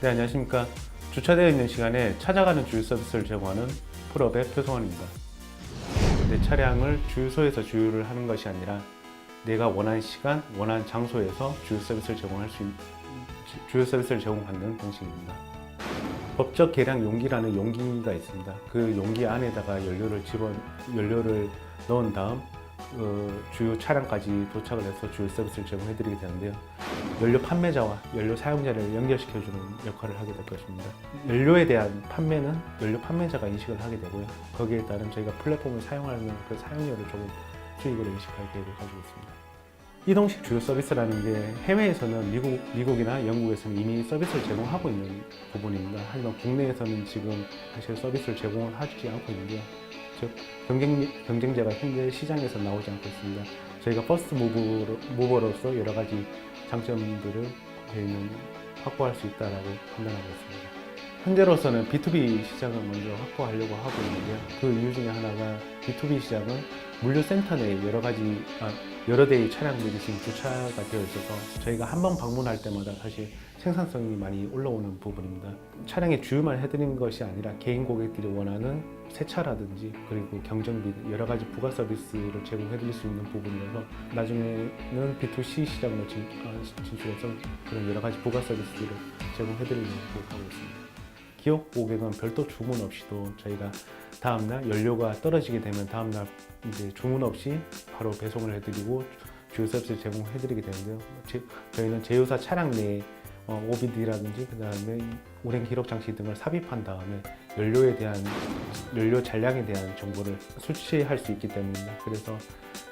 네, 안녕하십니까. 주차되어 있는 시간에 찾아가는 주유 서비스를 제공하는 풀업의 표성원입니다. 내 차량을 주유소에서 주유를 하는 것이 아니라 내가 원하는 시간, 원하는 장소에서 주유 서비스를 제공할 수 있, 주유 서비스를 제공받는 방식입니다. 법적 계량 용기라는 용기가 있습니다. 그 용기 안에다가 연료를 집어 연료를 넣은 다음 어, 주요 차량까지 도착을 해서 주유 서비스를 제공해드리게 되는데요. 연료 판매자와 연료 사용자를 연결시켜주는 역할을 하게 될 것입니다. 연료에 대한 판매는 연료 판매자가 인식을 하게 되고요. 거기에 따른 저희가 플랫폼을 사용하는 그 사용료를 조금 수익으로 인식할 계획을 가지고 있습니다. 이동식 주요 서비스라는 게 해외에서는 미국, 미국이나 영국에서는 이미 서비스를 제공하고 있는 부분입니다. 하지만 국내에서는 지금 사실 서비스를 제공을 하지 않고 있는데요. 즉 경쟁, 경쟁자가 현재 시장에서 나오지 않고 있습니다. 저희가 퍼스트 무브로, 무버로서 여러 가지 장점들을 저희는 확보할 수 있다라고 판단하고 있습니다. 현재로서는 B2B 시장을 먼저 확보하려고 하고 있는데요. 그 이유 중에 하나가 B2B 시장은 물류센터 내에 여러 가지 아, 여러 대의 차량들이 지금 주차가 되어 있어서 저희가 한 번 방문할 때마다 사실 생산성이 많이 올라오는 부분입니다. 차량의 주유만 해드리는 것이 아니라 개인 고객들이 원하는 세차라든지 그리고 경정비 여러 가지 부가 서비스를 제공해드릴 수 있는 부분이라서 나중에는 B2C 시장으로 진, 아, 진출해서 그런 여러 가지 부가 서비스를 제공해드리는 계획하고 있습니다. 기업 고객은 별도 주문 없이도 저희가 다음날 연료가 떨어지게 되면 다음날 이제 주문 없이 바로 배송을 해드리고 주유 서비스 제공해드리게 되는데요. 제- 저희는 제휴사 차량 내에 어, OBD라든지 그 다음에 운행 기록 장치 등을 삽입한 다음에 연료에 대한 연료 잔량에 대한 정보를 수치할 수 있기 때문입니다. 그래서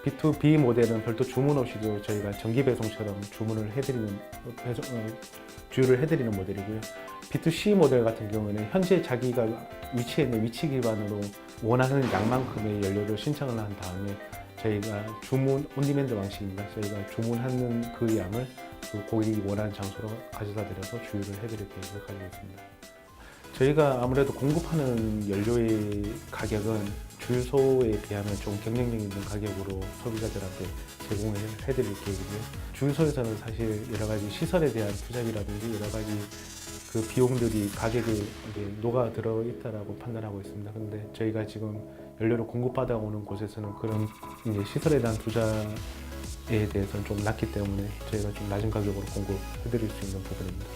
B2B 모델은 별도 주문 없이도 저희가 정기 배송처럼 주문을 해드리는 어, 배송, 어, 주유를 해드리는 모델이고요. B2C 모델 같은 경우는 현재 자기가 위치해 있는 위치 기반으로 원하는 양만큼의 연료를 신청을 한 다음에 저희가 주문 온디맨드 방식입니다. 저희가 주문하는 그 양을 그 고객이 원하는 장소로 가져다 드려서 주유를 해드릴 계획을 가지고 있습니다. 저희가 아무래도 공급하는 연료의 가격은 주유소에 비하면 좀 경쟁력 있는 가격으로 소비자들한테 제공을 해드릴 계획이고요. 주유소에서는 사실 여러 가지 시설에 대한 투자비라든지 여러 가지 그 비용들이 가격에 녹아 들어 있다라고 판단하고 있습니다. 근데 저희가 지금 연료를 공급받아 오는 곳에서는 그런 이제 시설에 대한 투자에 대해서는 좀 낮기 때문에 저희가 좀 낮은 가격으로 공급해드릴 수 있는 부분입니다.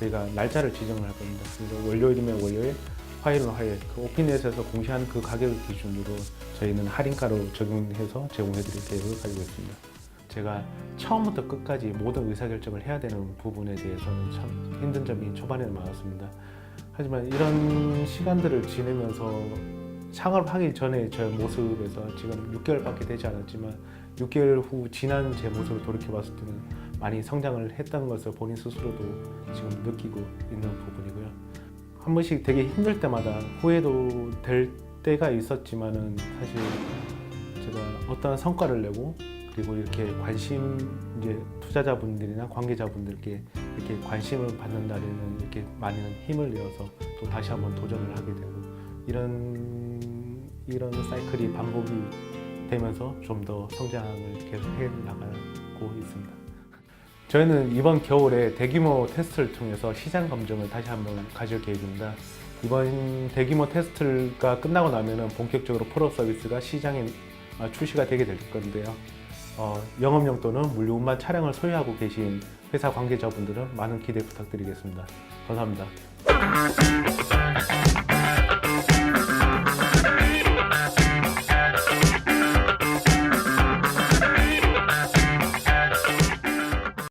저희가 날짜를 지정을 할 겁니다. 그래서 월요일이면 월요일, 화요일은 화요일. 그 오피넷에서 공시한 그 가격을 기준으로 저희는 할인가로 적용해서 제공해 드릴 계획을 가지고 있습니다. 제가 처음부터 끝까지 모든 의사결정을 해야 되는 부분에 대해서는 참 힘든 점이 초반에는 많았습니다. 하지만 이런 시간들을 지내면서 창업하기 전에 저 모습에서 지금 6개월밖에 되지 않았지만 6개월 후 지난 제 모습을 돌이켜 봤을 때는 많이 성장을 했다는 것을 본인 스스로도 지금 느끼고 있는 부분이고요. 한 번씩 되게 힘들 때마다 후회도 될 때가 있었지만은 사실 제가 어떠한 성과를 내고 그리고 이렇게 관심 이제 투자자분들이나 관계자분들께 이렇게 관심을 받는 날에는 이렇게 많은 힘을 내어서 또 다시 한번 도전을 하게 되고 이런 이런 사이클이 반복이 되면서 좀 더 성장을 계속해 나가고 있습니다. 저희는 이번 겨울에 대규모 테스트를 통해서 시장 검증을 다시 한번 가질 계획입니다. 이번 대규모 테스트가 끝나고 나면은 본격적으로 프로 서비스가 시장에 아, 출시가 되게 될 건데요. 어, 영업용 또는 물류운반 차량을 소유하고 계신 회사 관계자분들은 많은 기대 부탁드리겠습니다. 감사합니다.